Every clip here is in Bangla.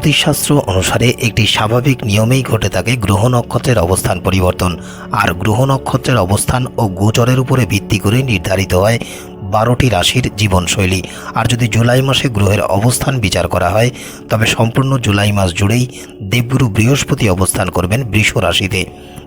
জ্যোতিষশাস্ত্র অনুসারে একটি স্বাভাবিক নিয়মেই ঘটে থাকে গ্রহ নক্ষত্রের অবস্থান পরিবর্তন। আর গ্রহ নক্ষত্রের অবস্থান ও গোচরের উপরে ভিত্তি করে নির্ধারিত হয় বারোটি রাশির জীবনশৈলী। আর যদি জুলাই মাসে গ্রহের অবস্থান বিচার করা হয়, তবে সম্পূর্ণ জুলাই মাস জুড়েই দেবগুরু বৃহস্পতি অবস্থান করবেন বৃষ রাশিতে।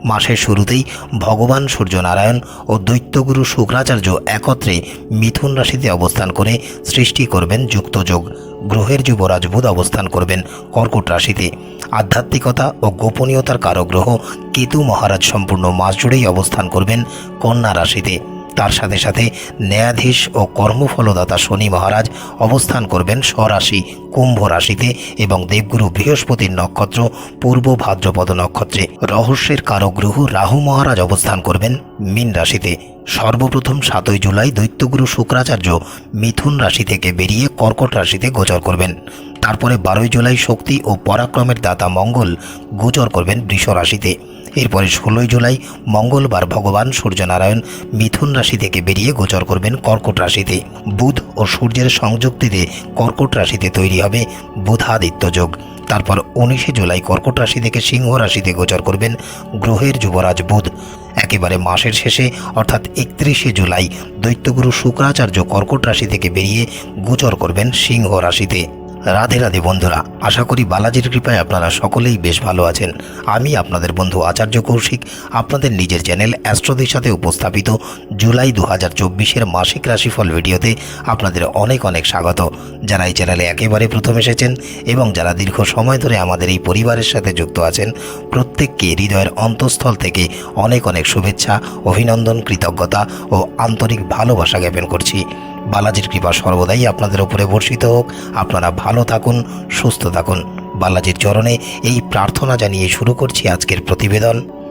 মাসের শুরুতেই ভগবান সূর্যনারায়ণ ও দৈত্যগুরু শুক্রাচার্য একত্রে মিথুন রাশিতে অবস্থান করে সৃষ্টি করবেন যুক্তযোগ। গ্রহের যুবরাজ বুধ অবস্থান করবেন কর্কট রাশিতে। আধ্যাত্মিকতা ও গোপনীয়তার কারগ্রহ কেতু মহারাজ সম্পূর্ণ মাস জুড়েই অবস্থান করবেন কন্যা রাশিতে। তার সাথে সাথে ন্যায়াধীশ ও কর্মফলদাতা শনি মহারাজ অবস্থান করবেন স্বরাশি কুম্ভ রাশিতে এবং দেবগুরু বৃহস্পতির নক্ষত্র পূর্ব ভাদ্রপদ নক্ষত্রে। রহস্যের কারক গ্রহ রাহু মহারাজ অবস্থান করবেন মীন রাশিতে। সর্বপ্রথম সাতই জুলাই দৈত্যগুরু শুক্রাচার্য মিথুন রাশি থেকে বেরিয়ে কর্কট রাশিতে গোচর করবেন। তারপরে বারোই জুলাই শক্তি ও পরাক্রমের দাতা মঙ্গল গোচর করবেন বৃষ রাশিতে। এরপরে ষোলোই জুলাই মঙ্গলবার ভগবান সূর্যনারায়ণ মিথুন রাশি থেকে বেরিয়ে গোচর করবেন কর্কট রাশিতে। বুধ ও সূর্যের সংযুক্তিতে কর্কট রাশিতে তৈরি হবে বুধাদিত্য যোগ। তারপর উনিশে জুলাই কর্কট রাশি থেকে সিংহ রাশিতে গোচর করবেন গ্রহের যুবরাজ বুধ। একেবারে মাসের শেষে, অর্থাৎ একত্রিশে জুলাই, দৈত্যগুরু শুক্রাচার্য কর্কট রাশি থেকে বেরিয়ে গোচর করবেন সিংহ রাশিতে। রাধে রাধে বন্ধুরা, আশা করি বালাজির কৃপায় আপনারা সকলেই বেশ ভালো আছেন। আমি আপনাদের বন্ধু আচার্য কৌশিক, আপনাদের নিজের চ্যানেল অ্যাস্ট্রোদের সাথে উপস্থাপিত জুলাই দু হাজার চব্বিশের মাসিক রাশিফল ভিডিওতে আপনাদের অনেক অনেক স্বাগত। যারা এই চ্যানেলে একেবারে প্রথম এসেছেন এবং যারা দীর্ঘ সময় ধরে আমাদের এই পরিবারের সাথে যুক্ত আছেন, প্রত্যেককে হৃদয়ের অন্তঃস্থল থেকে অনেক অনেক শুভেচ্ছা, অভিনন্দন, কৃতজ্ঞতা ও আন্তরিক ভালোবাসা জ্ঞাপন করছি। বালাজির কৃপা সর্বদাই আপনাদের উপরে বর্ষিত হোক। আপনারা ভালো থাকুন, সুস্থ থাকুন। বালাজির চরণে এই প্রার্থনা জানিয়ে শুরু করছি আজকের প্রতিবেদন।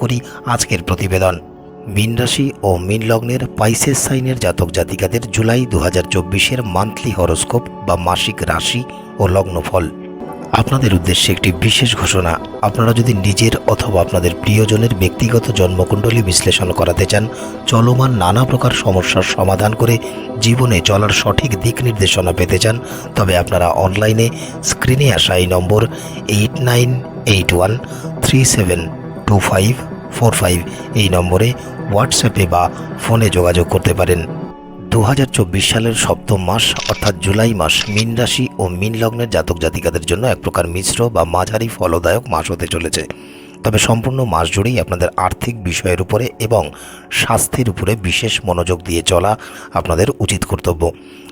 করি আজকের প্রতিবেদন। মীন রাশি ও মীন লগ্নের পাইসেস সাইনের জাতক জাতিকাদের জুলাই দু হাজার চব্বিশের মান্থলি হরোস্কোপ বা মাসিক রাশি ও লগ্নফল আপনাদের উদ্দেশ্যে একটি বিশেষ ঘোষণা, আপনারা যদি নিজের অথবা আপনাদের প্রিয়জনের ব্যক্তিগত জন্মকুণ্ডলী বিশ্লেষণ করাতে চান, চলমান নানা প্রকার সমস্যার সমাধান করে জীবনে চলার সঠিক দিক নির্দেশনা পেতে চান, তবে আপনারা অনলাইনে স্ক্রিনে আসা এই number eight nine eight one three seven two five four five এই নম্বরে হোয়াটসঅ্যাপে বা ফোনে যোগাযোগ করতে পারেন। দু হাজার চব্বিশ সালের সপ্তম মাস অর্থাৎ জুলাই মাস মীন রাশি ও মীন লগ্নের জাতক জাতিকাদের জন্য এক প্রকার মিশ্র বা মাঝারি ফলদায়ক মাস হতে চলেছে। তবে সম্পূর্ণ মাস জুড়েই আপনাদের আর্থিক বিষয়ের উপরে এবং স্বাস্থ্যের উপরে বিশেষ মনোযোগ দিয়ে চলা আপনাদের উচিত কর্তব্য।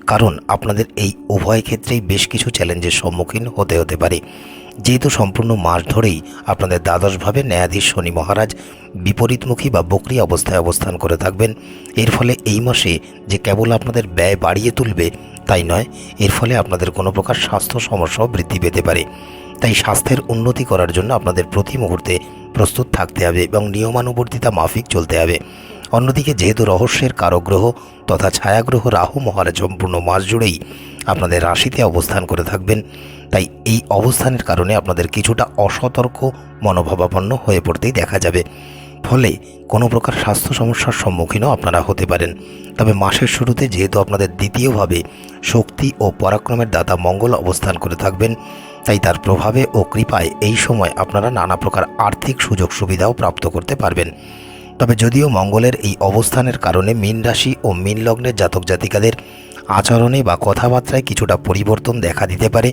কারণ আপনাদের এই উভয় ক্ষেত্রেই বেশ কিছু চ্যালেঞ্জের সম্মুখীন হতে হতে পারে। যেহেতু সম্পূর্ণ মাস ধরেই আপনাদের দ্বাদশভাবে ন্যায়াধীশ শনি মহারাজ বিপরীতমুখী বা বকরি অবস্থায় অবস্থান করে থাকবেন, এর ফলে এই মাসে যে কেবল আপনাদের ব্যয় বাড়িয়ে তুলবে তাই নয়, এর ফলে আপনাদের কোনো প্রকার স্বাস্থ্য সমস্যাও বৃদ্ধি পেতে পারে। তাই স্বাস্থ্যের উন্নতি করার জন্য আপনাদের প্রতি মুহূর্তে প্রস্তুত থাকতে হবে এবং নিয়মানুবর্তিতা মাফিক চলতে হবে। অন্যদিকে যেহেতু রহস্যের কারগ্রহ তথা ছায়াগ্রহ রাহু মহারাজ সম্পূর্ণ মাস জুড়েই আপনাদের রাশিতে অবস্থান করে থাকবেন তাই এই অবস্থানের কারণে আপনাদের কিছুটা অসতর্ক মনোভাবাপন্ন হয়ে পড়তেই দেখা যাবে। ফলে কোনো প্রকার স্বাস্থ্য সমস্যার সম্মুখীনও আপনারা হতে পারেন। তবে মাসের শুরুতে যেহেতু আপনাদের দ্বিতীয়ভাবে শক্তি ও পরাক্রমের দাতা মঙ্গল অবস্থান করে থাকবেন, তাই তার প্রভাবে ও কৃপায় এই সময় আপনারা নানা প্রকার আর্থিক সুযোগ সুবিধাও প্রাপ্ত করতে পারবেন। তবে যদিও মঙ্গলের এই অবস্থানের কারণে মীন রাশি ও মীন লগ্নের জাতক জাতিকাদের আচরণে বা কথাবার্তায় কিছুটা পরিবর্তন দেখা দিতে পারে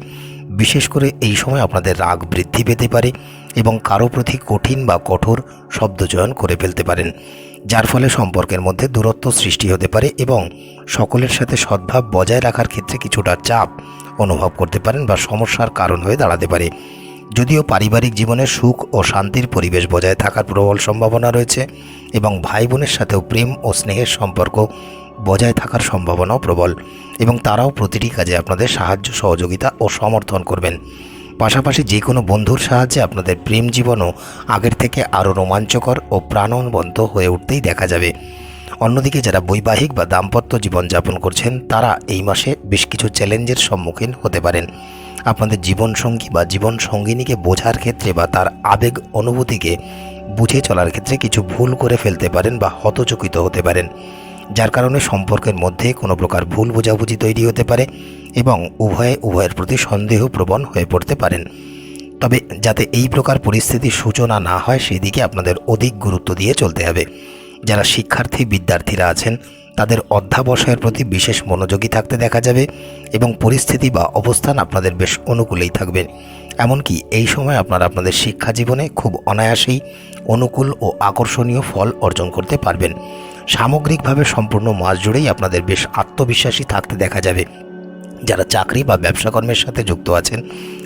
বিশেষ করে এই সময় আপনাদের রাগ বৃদ্ধি পেতে পারে এবং কারও প্রতি কঠিন বা কঠোর শব্দচয়ন করে ফেলতে পারেন, যার ফলে সম্পর্কের মধ্যে দূরত্ব সৃষ্টি হতে পারে এবং সকলের সাথে সদ্ভাব বজায় রাখার ক্ষেত্রে কিছুটা চাপ অনুভব করতে পারেন বা সমস্যার কারণ হয়ে দাঁড়াতে পারে। যদিও পারিবারিক জীবনে সুখ ও শান্তির পরিবেশ বজায় থাকার প্রবল সম্ভাবনা রয়েছে এবং ভাই বোনের সাথেও প্রেম ও স্নেহের সম্পর্ক বজায় থাকার সম্ভাবনাও প্রবল এবং তারাও প্রতিটি কাজে আপনাদের সাহায্য, সহযোগিতা ও সমর্থন করবেন। পাশাপাশি যে কোনো বন্ধুর সাহায্যে আপনাদের প্রেম জীবনও আগের থেকে আরও রোমাঞ্চকর ও প্রাণবন্ত হয়ে উঠতেই দেখা যাবে। অন্যদিকে যারা বৈবাহিক বা দাম্পত্য জীবনযাপন করছেন, তারা এই মাসে বেশ কিছু চ্যালেঞ্জের সম্মুখীন হতে পারেন। আপনাদের জীবনসঙ্গী বা জীবন সঙ্গিনীকে বোঝার ক্ষেত্রে বা তার আবেগ অনুভূতিকে বুঝে চলার ক্ষেত্রে কিছু ভুল করে ফেলতে পারেন বা হতচকিত হতে পারেন। যার কারণে সম্পর্কের মধ্যে কোনো প্রকার ভুল বোঝাবুঝি তৈরি হতে পারে এবং উভয়ে উভয়ের প্রতি সন্দেহ প্রবণ হয়ে পড়তে পারেন। তবে যাতে এই প্রকার পরিস্থিতির সূচনা না হয়, সেদিকে আপনাদের অধিক গুরুত্ব দিয়ে চলতে হবে। যারা শিক্ষার্থী, বিদ্যার্থীরা আছেন, তাদের অধ্যাবসায়ের প্রতি বিশেষ মনোযোগী থাকতে দেখা যাবে এবং পরিস্থিতি বা অবস্থান আপনাদের বেশ অনুকূলেই থাকবে। এমনকি এই সময় আপনারা আপনাদের শিক্ষা জীবনে খুব অনায়াসেই অনুকূল ও আকর্ষণীয় ফল অর্জন করতে পারবেন। সামগ্রিকভাবে সম্পূর্ণ মাস জুড়েই আপনাদের বেশ আত্মবিশ্বাসী থাকতে দেখা যাবে। যারা চাকরি বা ব্যবসা কর্মের সাথে যুক্ত আছেন,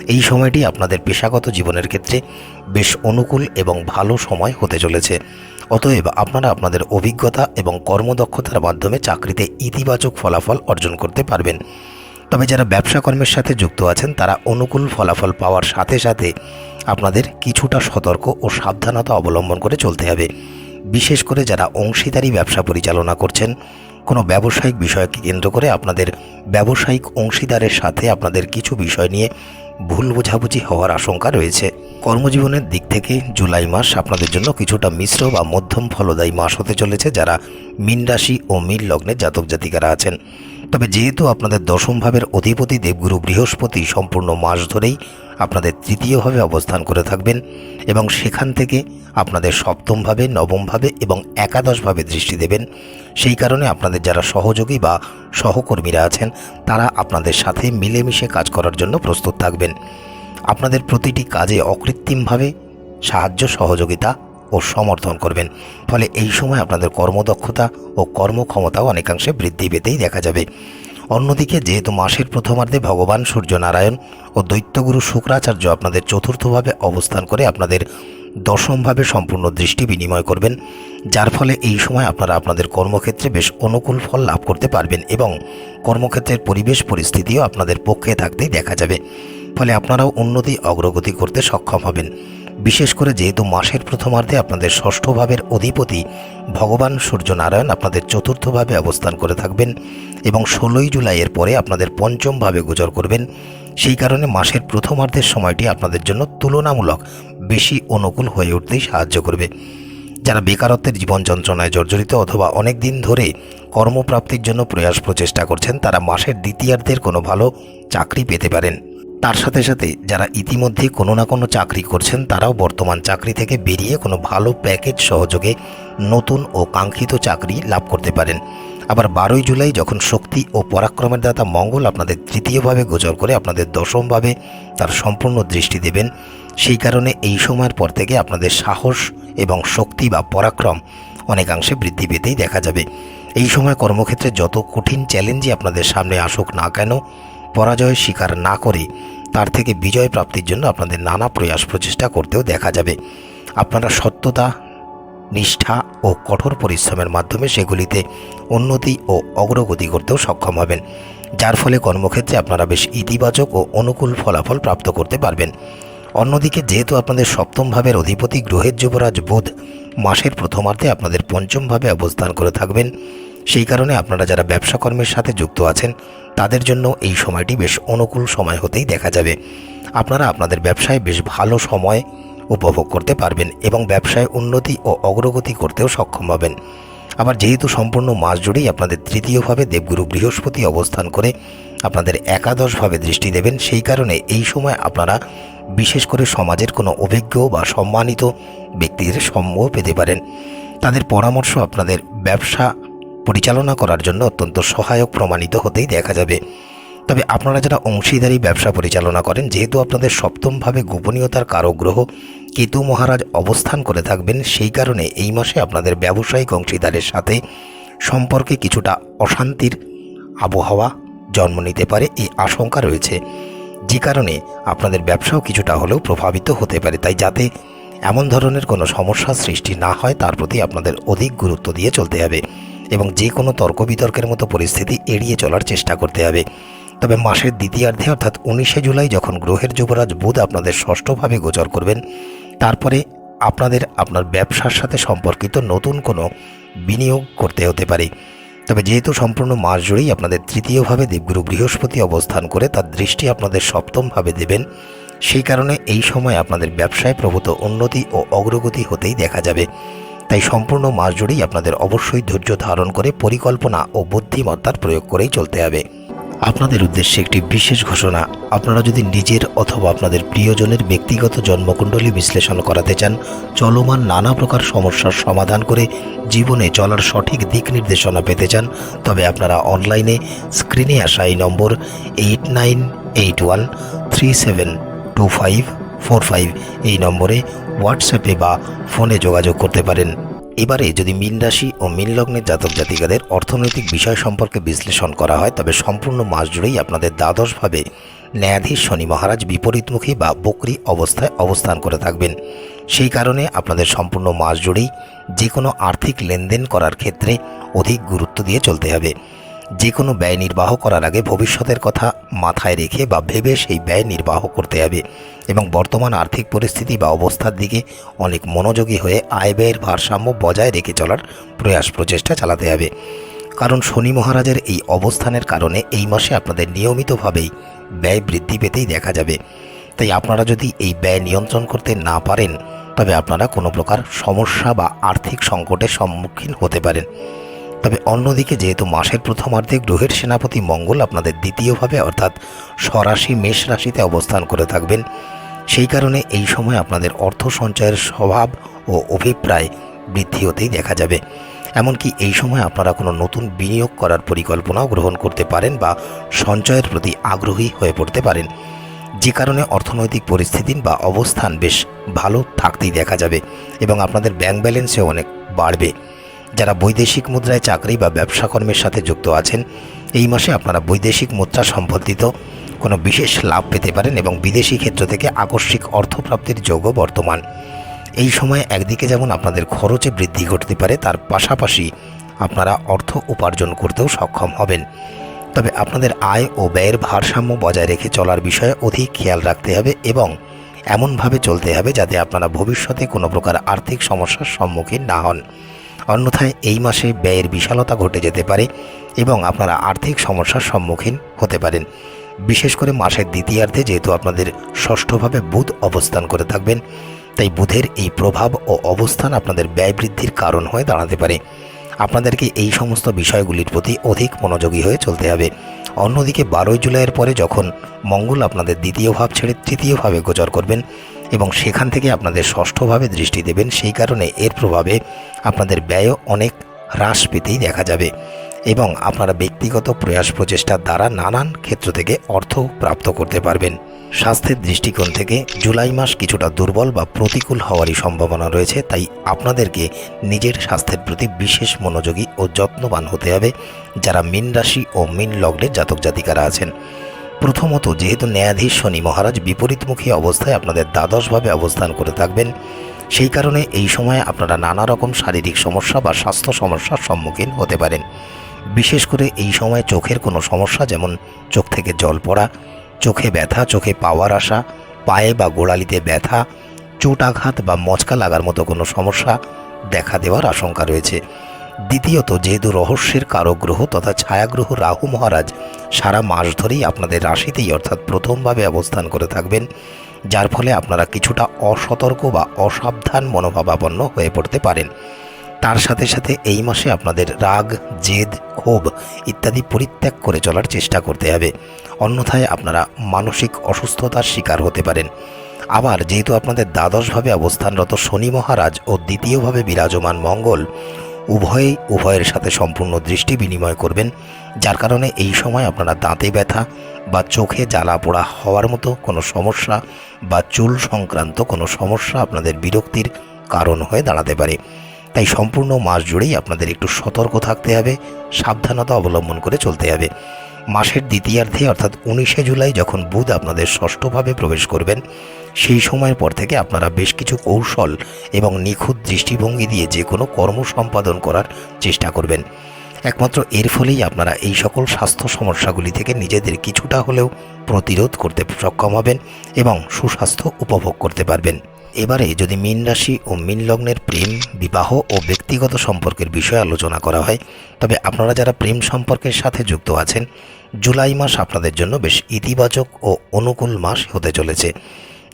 এই সময়টি আপনাদের পেশাগত জীবনের ক্ষেত্রে বেশ অনুকূল এবং ভালো সময় হতে চলেছে। অতএব আপনারা আপনাদের অভিজ্ঞতা এবং কর্মদক্ষতার মাধ্যমে চাকরিতে ইতিবাচক ফলাফল অর্জন করতে পারবেন। তবে যারা ব্যবসা কর্মের সাথে যুক্ত আছেন, তারা অনুকূল ফলাফল পাওয়ার সাথে সাথে আপনাদের কিছুটা সতর্ক ও সাবধানতা অবলম্বন করে চলতে হবে। বিশেষ করে যারা অংশীদারি ব্যবসা পরিচালনা করছেন, কোনো ব্যবসায়িক বিষয়কে কেন্দ্র করে আপনাদের ব্যবসায়িক অংশীদারের সাথে আপনাদের কিছু বিষয় নিয়ে ভুল বোঝাবুঝি হওয়ার আশঙ্কা রয়েছে। কর্মজীবনের দিক থেকে জুলাই মাস আপনাদের জন্য কিছুটা মিশ্র বা মধ্যম ফলদায়ী মাস হতে চলেছে যারা মীন রাশি ও মীন লগ্নের জাতক জাতিকারা আছেন। তবে যেহেতু আপনাদের দশম ভাবের অধিপতি দেবগুরু বৃহস্পতি সম্পূর্ণ মাস ধরেই আপনাদের তৃতীয়ভাবে অবস্থান করে থাকবেন এবং সেখান থেকে আপনাদের সপ্তমভাবে, নবমভাবে এবং একাদশভাবে দৃষ্টি দেবেন। সেই কারণে আপনাদের যারা সহযোগী বা সহকর্মীরা আছেন, তারা আপনাদের সাথে মিলেমিশে কাজ করার জন্য প্রস্তুত থাকবেন। আপনাদের প্রতিটি কাজে অকৃত্রিমভাবে সাহায্য, সহযোগিতা ও সমর্থন করবেন। ফলে এই সময় আপনাদের কর্মদক্ষতা ও কর্মক্ষমতাও অনেকাংশে বৃদ্ধি পেতেই দেখা যাবে। অন্যদিকে, যেহেতু মাসের প্রথমার্ধে ভগবান সূর্যনারায়ণ ও দৈত্যগুরু শুক্রাচার্য আপনাদের চতুর্থভাবে অবস্থান করে আপনাদের দশমভাবে সম্পূর্ণ দৃষ্টি বিনিময় করবেন, যার ফলে এই সময় আপনারা আপনাদের কর্মক্ষেত্রে বেশ অনুকূল ফল লাভ করতে পারবেন এবং কর্মক্ষেত্রের পরিবেশ পরিস্থিতিও আপনাদের পক্ষে থাকতেই দেখা যাবে। ফলে আপনারাও উন্নতি, অগ্রগতি করতে সক্ষম হবেন। বিশেষ করে যেহেতু মাসের প্রথমার্ধে আপনাদের ষষ্ঠ ভাবের অধিপতি ভগবান সূর্যনারায়ণ আপনাদের চতুর্থভাবে অবস্থান করে থাকবেন এবং ষোলোই জুলাইয়ের পরে আপনাদের পঞ্চমভাবে গোচর করবেন, সেই কারণে মাসের প্রথমার্ধের সময়টি আপনাদের জন্য তুলনামূলক বেশি অনুকূল হয়ে উঠতেই সাহায্য করবে। যারা বেকারত্বের জীবন যন্ত্রণায় জর্জরিত অথবা অনেক দিন ধরে কর্মপ্রাপ্তির জন্য প্রয়াস প্রচেষ্টা করছেন, তারা মাসের দ্বিতীয়ার্ধের কোনো ভালো চাকরি পেতে পারেন। তার সাথে সাথে যারা ইতিমধ্যে কোনো না কোনো চাকরি করছেন, তারাও বর্তমান চাকরি থেকে বেরিয়ে কোনো ভালো প্যাকেজ সহযোগে নতুন ও কাঙ্ক্ষিত চাকরি লাভ করতে পারেন। আবার বারোই জুলাই যখন শক্তি ও পরাক্রমের দাতা মঙ্গল আপনাদের তৃতীয়ভাবে গোচর করে আপনাদের দশমভাবে তার সম্পূর্ণ দৃষ্টি দেবেন, সেই কারণে এই সময়ের পর থেকে আপনাদের সাহস এবং শক্তি বা পরাক্রম অনেকাংশে বৃদ্ধি পেতেই দেখা যাবে। এই সময় কর্মক্ষেত্রে যত কঠিন চ্যালেঞ্জই আপনাদের সামনে আসুক না কেন পরাজয় স্বীকার না করে তার থেকে বিজয় প্রাপ্তির জন্য আপনাদের নানা প্রয়াস প্রচেষ্টা করতেও দেখা যাবে। আপনারা সত্যতা, নিষ্ঠা ও কঠোর পরিশ্রমের মাধ্যমে সেগুলিতে উন্নতি ও অগ্রগতি করতেও সক্ষম হবেন, যার ফলে কর্মক্ষেত্রে আপনারা বেশ ইতিবাচক ও অনুকূল ফলাফল প্রাপ্ত করতে পারবেন। অন্যদিকে যেহেতু আপনাদের সপ্তম ভাবের অধিপতি গ্রহের যুবরাজ বুধ মাসের প্রথমার্ধে আপনাদের পঞ্চমভাবে অবস্থান করে থাকবেন, সেই কারণে আপনারা যারা ব্যবসা কর্মের সাথে যুক্ত আছেন তাদের জন্য এই সময়টি বেশ অনুকূল সময় হতেই দেখা যাবে। আপনারা আপনাদের ব্যবসায় বেশ ভালো সময় উপভোগ করতে পারবেন এবং ব্যবসায় উন্নতি ও অগ্রগতি করতেও সক্ষম হবেন। আবার যেহেতু সম্পূর্ণ মাস জুড়েই আপনাদের তৃতীয়ভাবে দেবগুরু বৃহস্পতি অবস্থান করে আপনাদের একাদশভাবে দৃষ্টি দেবেন, সেই কারণে এই সময় আপনারা বিশেষ করে সমাজের কোনো অভিজ্ঞ বা সম্মানিত ব্যক্তিদের সম্মুখ পেতে পারেন। তাদের পরামর্শ আপনাদের ব্যবসা পরিচালনা করার জন্য অত্যন্ত সহায়ক প্রমাণিত হতেই দেখা যাবে। তবে আপনারা যারা অংশীদারি ব্যবসা পরিচালনা করেন, যেহেতু আপনাদের সপ্তমভাবে গোপনীয়তার কারক গ্রহ কেতু মহারাজ অবস্থান করে থাকবেন, সেই কারণে এই মাসে আপনাদের ব্যবসায়িক অংশীদারের সাথে সম্পর্কে কিছুটা অশান্তির আবহাওয়া জন্ম নিতে পারে, এই আশঙ্কা রয়েছে। যে কারণে আপনাদের ব্যবসাও কিছুটা হলেও প্রভাবিত হতে পারে, তাই যাতে এমন ধরনের কোনো সমস্যা সৃষ্টি না হয়, তার প্রতি আপনাদের অধিক গুরুত্ব দিয়ে চলতে হবে এবং যে কোনো তর্ক বিতর্কের মতো পরিস্থিতি এড়িয়ে চলার চেষ্টা করতে হবে। তবে মাসের দ্বিতীয়ার্ধে অর্থাৎ উনিশে জুলাই যখন গ্রহের যুবরাজ বুধ আপনাদের ষষ্ঠভাবে গোচর করবেন, তারপরে আপনাদের আপনার ব্যবসার সাথে সম্পর্কিত নতুন কোনো বিনিয়োগ করতে হতে পারে। তবে যেহেতু সম্পূর্ণ মাস জুড়েই আপনাদের তৃতীয়ভাবে দেবগুরু বৃহস্পতি অবস্থান করে, তার দৃষ্টি আপনাদের সপ্তমভাবে দেবেন। সেই কারণে এই সময় আপনাদের ব্যবসায় প্রভূত উন্নতি ও অগ্রগতি হতেই দেখা যাবে। তাই সম্পূর্ণ মাস জুড়েই আপনাদের অবশ্যই ধৈর্য ধারণ করে পরিকল্পনা ও বুদ্ধিমত্তার প্রয়োগ করেই চলতে হবে। আপনাদের উদ্দেশ্যে একটি বিশেষ ঘোষণা, আপনারা যদি নিজের অথবা আপনাদের প্রিয়জনের ব্যক্তিগত জন্মকুণ্ডলী বিশ্লেষণ করাতে চান, চলমান নানা প্রকার সমস্যার সমাধান করে জীবনে চলার সঠিক দিক নির্দেশনা পেতে চান, তবে আপনারা অনলাইনে স্ক্রিনে আসা এই number eight nine eight one three seven two five four five এই নম্বরে হোয়াটসঅ্যাপে বা ফোনে যোগাযোগ করতে পারেন। এবারে যদি মীন রাশি ও মীন লগ্নের জাতক জাতিকাদের অর্থনৈতিক বিষয় সম্পর্কে বিশ্লেষণ করা হয়, তবে সম্পূর্ণ মাস জুড়েই আপনাদের দ্বাদশভাবে ন্যায়াধীশ শনি মহারাজ বিপরীতমুখী বা বকরি অবস্থায় অবস্থান করে থাকবেন। সেই কারণে আপনাদের সম্পূর্ণ মাস জুড়েই যে কোনো আর্থিক লেনদেন করার ক্ষেত্রে অধিক গুরুত্ব দিয়ে চলতে হবে। যে কোনো ব্যয় নির্বাহ করার আগে ভবিষ্যতের কথা মাথায় রেখে বা ভেবে সেই ব্যয় নির্বাহ করতে হবে। এবং বর্তমান আর্থিক পরিস্থিতি বা অবস্থার দিকে অনেক মনোযোগী হয়ে আয় ব্যয়ের ভারসাম্য বজায় রেখে চলার প্রয়াস প্রচেষ্টা চালাতে হবে। কারণ শনি মহারাজের এই অবস্থানের কারণে এই মাসে আপনাদের নিয়মিতভাবেই ব্যয় বৃদ্ধি পেতেই দেখা যাবে। তাই আপনারা যদি এই ব্যয় নিয়ন্ত্রণ করতে না পারেন, তবে আপনারা কোনো প্রকার সমস্যা বা আর্থিক সংকটের সম্মুখীন হতে পারেন। তবে অন্যদিকে যেহেতু মাসের প্রথমার্ধে গ্রহের সেনাপতি মঙ্গল আপনাদের দ্বিতীয়ভাবে, অর্থাৎ স্বরাশি মেষ রাশিতে অবস্থান করে থাকবেন, সেই কারণে এই সময় আপনাদের অর্থ সঞ্চয়ের স্বভাব ও অভিপ্রায় বৃদ্ধি হতেই দেখা যাবে। এমনকি এই সময় আপনারা কোনো নতুন বিনিয়োগ করার পরিকল্পনাও গ্রহণ করতে পারেন বা সঞ্চয়ের প্রতি আগ্রহী হয়ে পড়তে পারেন। যে কারণে অর্থনৈতিক পরিস্থিতি বা অবস্থান বেশ ভালো থাকতেই দেখা যাবে এবং আপনাদের ব্যাংক ব্যালেন্সেও অনেক বাড়বে। যারা বৈদেশিক মুদ্রায় চাকরি বা ব্যবসা কর্মের সাথে যুক্ত আছেন, এই মাসে আপনারা বৈদেশিক মুদ্রা সম্পর্কিত কোনো বিশেষ লাভ পেতে পারেন এবং বিদেশি ক্ষেত্র থেকে আকস্মিক অর্থপ্রাপ্তির যোগও বর্তমান। এই সময় একদিকে যেমন আপনাদের খরচে বৃদ্ধি ঘটতে পারে, তার পাশাপাশি আপনারা অর্থ উপার্জন করতেও সক্ষম হবেন। তবে আপনাদের আয় ও ব্যয়ের ভারসাম্য বজায় রেখে চলার বিষয়ে অধিক খেয়াল রাখতে হবে এবং এমনভাবে চলতে হবে যাতে আপনারা ভবিষ্যতে কোনো প্রকার আর্থিক সমস্যার সম্মুখীন না হন। অন্যথায় এই মাসে ব্যয়ের বিশালতা ঘটে যেতে পারে এবং আপনারা আর্থিক সমস্যার সম্মুখীন হতে পারেন। বিশেষ করে মাসের দ্বিতীয়ার্ধে যেহেতু আপনাদের ষষ্ঠভাবে বুধ অবস্থান করে থাকবেন, তাই বুধের এই প্রভাব ও অবস্থান আপনাদের ব্যয় বৃদ্ধির কারণ হয়ে দাঁড়াতে পারে। আপনাদেরকে এই সমস্ত বিষয়গুলির প্রতি অধিক মনোযোগী হয়ে চলতে হবে। অন্যদিকে বারোই জুলাইয়ের পরে যখন মঙ্গল আপনাদের দ্বিতীয় ভাব ছেড়ে তৃতীয়ভাবে গোচর করবেন এবং সেখান থেকে আপনাদের ষষ্ঠভাবে দৃষ্টি দেবেন, সেই কারণে এর প্রভাবে আপনাদের ব্যয়ও অনেক হ্রাস পেতেই দেখা যাবে এবং আপনারা ব্যক্তিগত প্রয়াস প্রচেষ্টার দ্বারা নানান ক্ষেত্র থেকে অর্থ প্রাপ্ত করতে পারবেন। স্বাস্থ্যের দৃষ্টিকোণ থেকে জুলাই মাস কিছুটা দুর্বল বা প্রতিকূল হওয়ারই সম্ভাবনা রয়েছে, তাই আপনাদেরকে নিজের স্বাস্থ্যের প্রতি বিশেষ মনোযোগী ও যত্নবান হতে হবে যারা মীন রাশি ও মীন লগ্নের জাতক জাতিকারা আছেন। প্রথমত, যেহেতু ন্যায়াধীশ শনি মহারাজ বিপরীতমুখী অবস্থায় আপনাদের দ্বাদশভাবে অবস্থান করে থাকবেন, সেই কারণে এই সময়ে আপনারা নানা রকম শারীরিক সমস্যা বা স্বাস্থ্য সমস্যার সম্মুখীন হতে পারেন। বিশেষ করে এই সময় চোখের কোনো সমস্যা, যেমন চোখ থেকে জল পড়া, চোখে ব্যথা, চোখে পাওয়ার আসা পায়ে বা গোড়ালিতে ব্যথা, চোট আঘাত বা মচকা লাগার মতো কোনো সমস্যা দেখা দেওয়ার আশঙ্কা রয়েছে। দ্বিতীয়ত, যেহেতু রহস্যের কারক গ্রহ তথা ছায়াগ্রহ রাহু মহারাজ সারা মাস ধরেই আপনাদের রাশিতেই অর্থাৎ প্রথমভাবে অবস্থান করে থাকবেন, যার ফলে আপনারা কিছুটা অসতর্ক বা অসাবধান মনোভাবাপন্ন হয়ে পড়তে পারেন। তার সাথে সাথে এই মাসে আপনাদের রাগ, জেদ, ক্ষোভ ইত্যাদি পরিত্যাগ করে চলার চেষ্টা করতে হবে। অন্যথায় আপনারা মানসিক অসুস্থতার শিকার হতে পারেন। আবার, যেহেতু আপনাদের দ্বাদশভাবে অবস্থানরত শনি মহারাজ ও দ্বিতীয়ভাবে বিরাজমান মঙ্গল উভয়ই উভয়ের সাথে সম্পূর্ণ দৃষ্টি বিনিময় করবেন, যার কারণে এই সময় আপনারা দাঁতে ব্যথা বা চোখে জ্বালা পোড়া হওয়ার মতো কোনো সমস্যা বা চুল সংক্রান্ত কোনো সমস্যা আপনাদের বিরক্তির কারণ হয়ে দাঁড়াতে পারে। তাই সম্পূর্ণ মাস জুড়েই আপনাদের একটু সতর্ক থাকতে হবে, সাবধানতা অবলম্বন করে চলতে হবে। মাসের দ্বিতীয়ার্ধে, অর্থাৎ উনিশে জুলাই, যখন বুধ আপনাদের ষষ্ঠভাবে প্রবেশ করবেন, সেই সময়ের পর থেকে আপনারা বেশ কিছু কৌশল এবং নিখুঁত দৃষ্টিভঙ্গি দিয়ে যে কোনো কর্ম সম্পাদন করার চেষ্টা করবেন। একমাত্র এর ফলেই আপনারা এই সকল স্বাস্থ্য সমস্যাগুলি থেকে নিজেদের কিছুটা হলেও প্রতিরোধ করতে সক্ষম হবেন এবং সুস্বাস্থ্য উপভোগ করতে পারবেন। এবারে যদি মীন রাশি ও মীন লগ্নের প্রেম, বিবাহ ও ব্যক্তিগত সম্পর্কের বিষয়ে আলোচনা করা হয়, তবে আপনারা যারা প্রেম সম্পর্কের সাথে যুক্ত আছেন, জুলাই মাস আপনাদের জন্য বেশ ইতিবাচক ও অনুকূল মাস হতে চলেছে।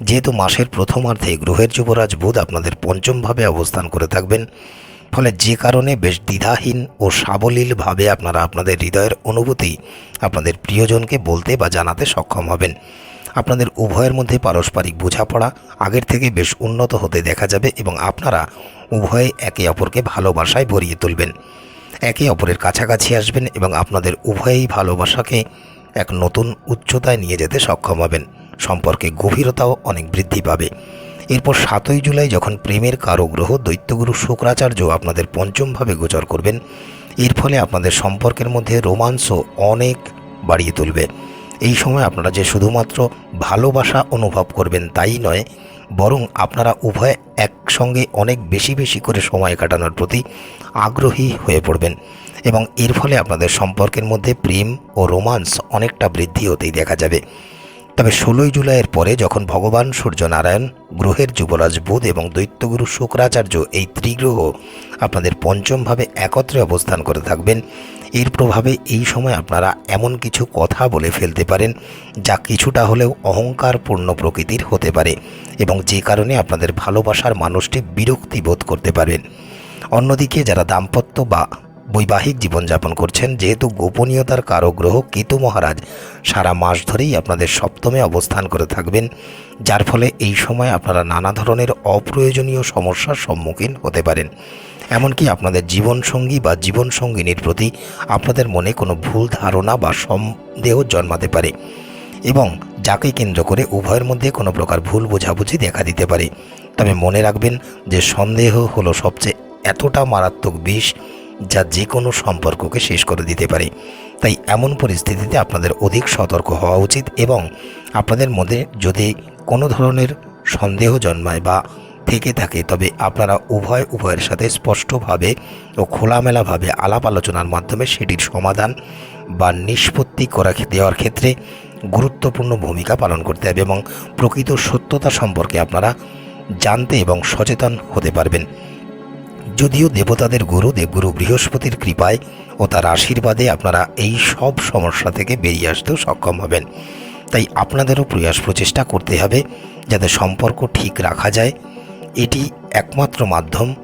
যেহেতু মাসের প্রথমার্ধে গ্রহের যুবরাজ বুধ আপনাদের পঞ্চমভাবে অবস্থান করে থাকবেন, ফলে যে কারণে বেশ দ্বিধাহীন ও সাবলীলভাবে আপনারা আপনাদের হৃদয়ের অনুভূতি আপনাদের প্রিয়জনকে বলতে বা জানাতে সক্ষম হবেন। আপনাদের উভয়ের মধ্যে পারস্পরিক বোঝাপড়া আগের থেকে বেশ উন্নত হতে দেখা যাবে এবং আপনারা উভয়ে একে অপরকে ভালোবাসায় ভরিয়ে তুলবেন। একে অপরের কাছাকাছি আসবেন এবং আপনাদের উভয়েই ভালোবাসাকে এক নতুন উচ্চতায় নিয়ে যেতে সক্ষম হবেন। সম্পর্কে গভীরতাও অনেক বৃদ্ধি পাবে। এরপর সাতই জুলাই যখন প্রেমের কারও গ্রহ দৈত্যগুরু শুক্রাচার্য আপনাদের পঞ্চমভাবে গোচর করবেন, এর ফলে আপনাদের সম্পর্কের মধ্যে রোমাঞ্চও অনেক বাড়িয়ে তুলবে। এই সময় আপনারা যে শুধুমাত্র ভালোবাসা অনুভব করবেন তাই নয়, বরং আপনারা উভয় একসঙ্গে অনেক বেশি বেশি করে সময় কাটানোর প্রতি আগ্রহী হয়ে পড়বেন এবং এর ফলে আপনাদের সম্পর্কের মধ্যে প্রেম ও রোমান্স অনেকটা বৃদ্ধি হতেই দেখা যাবে। তবে ষোলোই জুলাইয়ের পরে যখন ভগবান সূর্যনারায়ণ, গ্রহের যুবরাজ বুধ এবং দৈত্যগুরু শুক্রাচার্য এই ত্রিগ্রহ আপনাদের পঞ্চমভাবে একত্রে অবস্থান করে থাকবেন এর প্রভাবে এই সময় আপনারা এমন কিছু কথা বলে ফেলতে পারেন, যা কিছুটা হলেও অহংকারপূর্ণ প্রকৃতির হতে পারে এবং যে কারণে আপনাদের ভালোবাসার মানুষটি বিরক্তি বোধ করতে পারবেন। অন্যদিকে যারা দাম্পত্য বা বৈবাহিক জীবনযাপন করছেন, যেহেতু গোপনীয়তার কারও গ্রহ কেতু মহারাজ সারা মাস ধরেই আপনাদের সপ্তমে অবস্থান করে থাকবেন, যার ফলে এই সময় আপনারা নানা ধরনের অপ্রয়োজনীয় সমস্যার সম্মুখীন হতে পারেন। এমনকি আপনাদের জীবনসঙ্গী বা জীবনসঙ্গিনীর প্রতি আপনাদের মনে কোনো ভুল ধারণা বা সন্দেহ জন্মাতে পারে এবং যাকে কেন্দ্র করে উভয়ের মধ্যে কোনো প্রকার ভুল বোঝাবুঝি দেখা দিতে পারে। তবে মনে রাখবেন যে সন্দেহ হলো সবচেয়ে এতটা মারাত্মক বিষ যা যে কোনো সম্পর্ককে শেষ করে দিতে পারে। তাই এমন পরিস্থিতিতে আপনাদের অধিক সতর্ক হওয়া উচিত এবং আপনাদের মধ্যে যদি কোনো ধরনের সন্দেহ জন্মায় বা থেকে থাকে। তবে আপনারা উভয় উভয়ের সাথে স্পষ্টভাবে ও খোলামেলাভাবে আলাপ আলোচনার মাধ্যমে সেটির সমাধান বা নিষ্পত্তি করা দেওয়ার ক্ষেত্রে গুরুত্বপূর্ণ ভূমিকা পালন করতে হবে এবং প্রকৃত সত্যতা সম্পর্কে আপনারা জানতে এবং সচেতন হতে পারবেন। যদিও দেবতাদের গুরু, দেবগুরু বৃহস্পতির কৃপায় ও তার আশীর্বাদে আপনারা এই সব সমস্যা থেকে বেরিয়ে আসতেও সক্ষম হবেন। তাই আপনাদেরও প্রয়াস প্রচেষ্টা করতে হবে যাতে সম্পর্ক ঠিক রাখা যায়। এটি একমাত্র মাধ্যম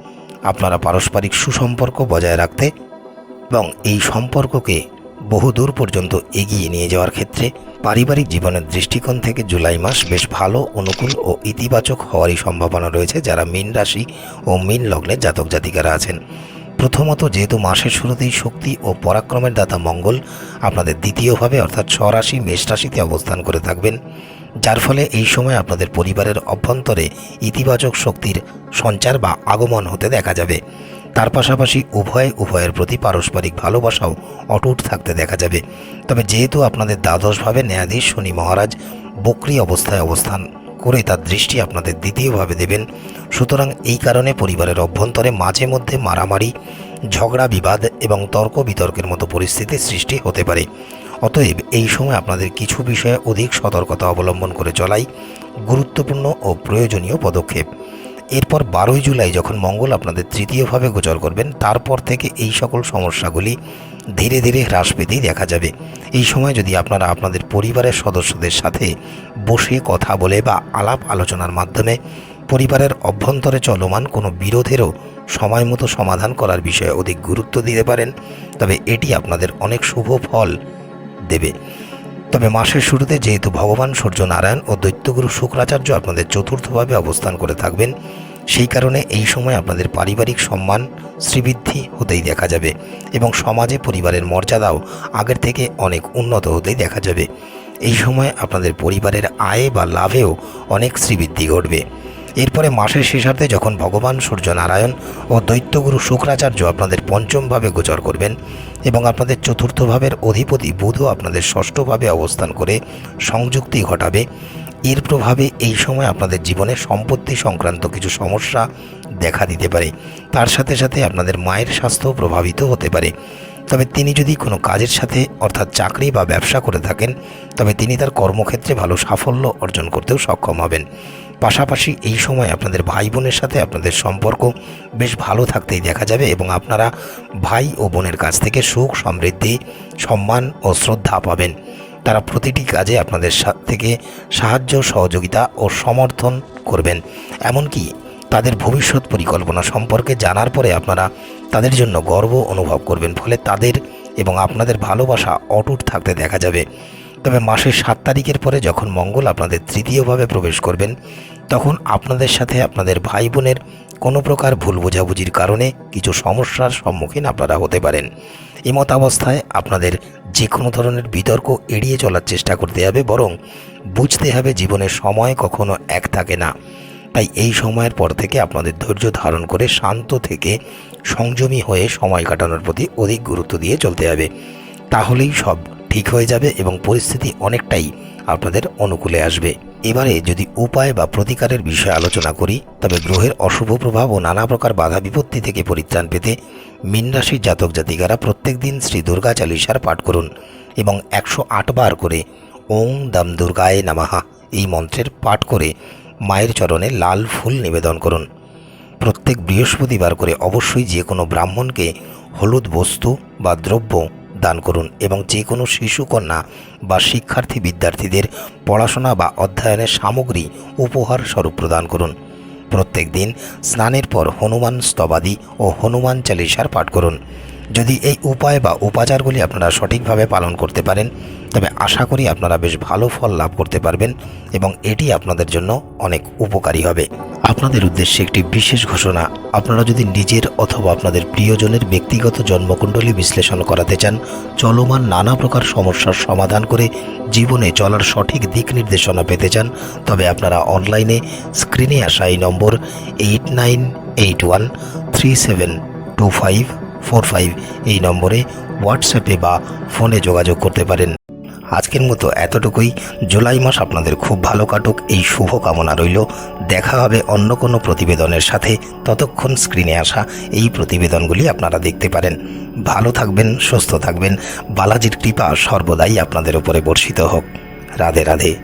আপনারা পারস্পরিক সুসম্পর্ক বজায় রাখতে এবং এই সম্পর্ককে বহুদূর পর্যন্ত এগিয়ে নিয়ে যাওয়ার ক্ষেত্রে পারিবারিক জীবনের দৃষ্টিকোণ থেকে জুলাই মাস বেশ ভালো, অনুকূল ও ইতিবাচক হওয়ারই সম্ভাবনা রয়েছে যারা মীন রাশি ও মীন লগ্নের জাতক জাতিকারা আছেন। প্রথমত যেহেতু মাসের শুরুতেই শক্তি ও পরাক্রমের দাতা মঙ্গল আপনাদের দ্বিতীয়ভাবে অর্থাৎ স্বরাশি, মেষ রাশিতে অবস্থান করে থাকবেন। যার ফলে এই সময় আপনাদের পরিবারের অভ্যন্তরে ইতিবাচক শক্তির সঞ্চার বা আগমন হতে দেখা যাবে। তার পাশাপাশি উভয় উভয়ের প্রতি পারস্পরিক ভালোবাসাও অটুট থাকতে দেখা যাবে। তবে যেহেতু আপনাদের দ্বাদশভাবে ন্যায়াধীশ শনি মহারাজ বক্রি অবস্থায় অবস্থান করে তার দৃষ্টি আপনাদের দ্বিতীয়ভাবে দেবেন। সুতরাং এই কারণে পরিবারের অভ্যন্তরে মাঝে মধ্যে মারামারি, ঝগড়া, বিবাদ এবং তর্ক বিতর্কের মতো পরিস্থিতির সৃষ্টি হতে পারে। অতএব এই সময় আপনাদের কিছু বিষয়ে অধিক সতর্কতা অবলম্বন করে চলাই গুরুত্বপূর্ণ ও প্রয়োজনীয় পদক্ষেপ। এরপর বারোই জুলাই যখন মঙ্গল আপনাদের তৃতীয়ভাবে গোচর করবেন, তারপর থেকে এই সকল সমস্যাগুলি ধীরে ধীরে হ্রাস পেতেই দেখা যাবে। এই সময় যদি আপনারা আপনাদের পরিবারের সদস্যদের সাথে বসে কথা বলে বা আলাপ আলোচনার মাধ্যমে পরিবারের অভ্যন্তরে চলমান কোনো বিরোধেরও সময় মতো সমাধান করার বিষয়ে অধিক গুরুত্ব দিতে পারেন, তবে এটি আপনাদের অনেক শুভ ফল দেবে। তবে মাসের শুরুতে যেহেতু ভগবান সূর্যনারায়ণ ও দৈত্যগুরু শুক্রাচার্য আপনাদের চতুর্থভাবে অবস্থান করে থাকবেন সেই কারণে এই সময় আপনাদের পারিবারিক সম্মান, শ্রীবৃদ্ধি হতেই দেখা যাবে এবং সমাজে পরিবারের মর্যাদাও আগের থেকে অনেক উন্নত হতেই দেখা যাবে। এই সময় আপনাদের পরিবারের আয়ে বা লাভেও অনেক শ্রীবৃদ্ধি ঘটবে। এরপরে মাসের শেষার্ধে যখন ভগবান সূর্যনারায়ণ ও দৈত্যগুরু শুক্রাচার্য আপনাদের পঞ্চমভাবে গোচর করবেন এবং আপনাদের চতুর্থ ভাবের অধিপতি বুধও আপনাদের ষষ্ঠভাবে অবস্থান করে সংযুক্তি ঘটাবে এর প্রভাবে এই সময় আপনাদের জীবনে সম্পত্তি সংক্রান্ত কিছু সমস্যা দেখা দিতে পারে। তার সাথে সাথে আপনাদের মায়ের স্বাস্থ্য প্রভাবিত হতে পারে। তবে তিনি যদি কোনো কাজের সাথে, অর্থাৎ চাকরি বা ব্যবসা করে থাকেন, তবে তিনি তার কর্মক্ষেত্রে ভালো সাফল্য অর্জন করতেও সক্ষম হবেন। পাশাপাশি এই সময় আপনাদের ভাই বোনের সাথে আপনাদের সম্পর্ক বেশ ভালো থাকতেই দেখা যাবে এবং আপনারা ভাই ও বোনের কাছ থেকে সুখ, সমৃদ্ধি, সম্মান ও শ্রদ্ধা পাবেন। তারা প্রতিটি কাজে আপনাদের থেকে সাহায্য, সহযোগিতা ও সমর্থন করবেন। এমনকি তাদের ভবিষ্যৎ পরিকল্পনা সম্পর্কে জানার পরে আপনারা তাদের জন্য গর্ব অনুভব করবেন। ফলে তাদের এবং আপনাদের ভালোবাসা অটুট থাকতে দেখা যাবে। তবে মাসের সাত তারিখের পরে যখন মঙ্গল আপনাদের তৃতীয়ভাবে প্রবেশ করবেন তখন আপনাদের সাথে আপনাদের ভাই বোনের কোনো প্রকার ভুল বোঝাবুঝির কারণে কিছু সমস্যার সম্মুখীন আপনারা হতে পারেন। এমত অবস্থায় আপনাদের যে কোনো ধরনের বিতর্ক এড়িয়ে চলার চেষ্টা করতে হবে, বরং বুঝতে হবে জীবনের সময় কখনো এক থাকে না। তাই এই সময়ের পর থেকে আপনাদের ধৈর্য ধারণ করে শান্ত থেকে সংযমী হয়ে সময় কাটানোর প্রতি অধিক গুরুত্ব দিয়ে চলতে হবে। তাহলেই সব ঠিক হয়ে যাবে এবং পরিস্থিতি অনেকটাই আপনাদের অনুকূলে আসবে। এবারে যদি উপায় বা প্রতিকারের বিষয়ে আলোচনা করি, তবে গ্রহের অশুভ প্রভাব ও নানা প্রকার বাধা বিপত্তি থেকে পরিত্রাণ পেতে মীন রাশির জাতক জাতিকারা প্রত্যেক দিন শ্রী দুর্গা চালিসার পাঠ করুন এবং একশো আট বার করে ওং দাম দুর্গায় নামাহা এই মন্ত্রের পাঠ করে মায়ের চরণে লাল ফুল নিবেদন করুন। প্রত্যেক বৃহস্পতিবার করে অবশ্যই যে কোনো ব্রাহ্মণকে হলুদ বস্তু বা দ্রব্য দান করুন এবং যে কোনো শিশুকন্যা বা শিক্ষার্থী বিদ্যার্থীদের পড়াশোনা বা অধ্যয়নের সামগ্রী উপহার স্বরূপ প্রদান করুন। প্রত্যেক দিন স্নানের পর হনুমান স্তবাদি ও হনুমান চালিসার পাঠ করুন। যদি এই উপায় বা উপাচারগুলি আপনারা সঠিকভাবে পালন করতে পারেন, তবে আশা করি আপনারা বেশ ভালো ফল লাভ করতে পারবেন এবং এটি আপনাদের জন্য অনেক উপকারী হবে। আপনাদের উদ্দেশ্যে একটি বিশেষ ঘোষণা, আপনারা যদি নিজের অথবা আপনাদের প্রিয়জনের ব্যক্তিগত জন্মকুণ্ডলী বিশ্লেষণ করাতে চান, চলমান নানা প্রকার সমস্যার সমাধান করে জীবনে চলার সঠিক দিক নির্দেশনা পেতে চান, তবে আপনারা অনলাইনে স্ক্রিনে আসা এই number eight nine eight one three seven two five four five এই নম্বরে হোয়াটসঅ্যাপে বা ফোনে যোগাযোগ করতে পারেন। আজকের মতো এতটুকুই। জুলাই মাস আপনাদের খুব ভালো কাটুক। এই শুভ কামনা রইল। দেখা হবে অন্য কোনো প্রতিবেদনের সাথে। ততক্ষণ স্ক্রিনে আসা এই প্রতিবেদনগুলি আপনারা দেখতে পারেন। ভালো থাকবেন, সুস্থ থাকবেন। বালাজির কৃপা সর্বদাই আপনাদের উপরে বর্ষিত হোক। রাধে রাধে।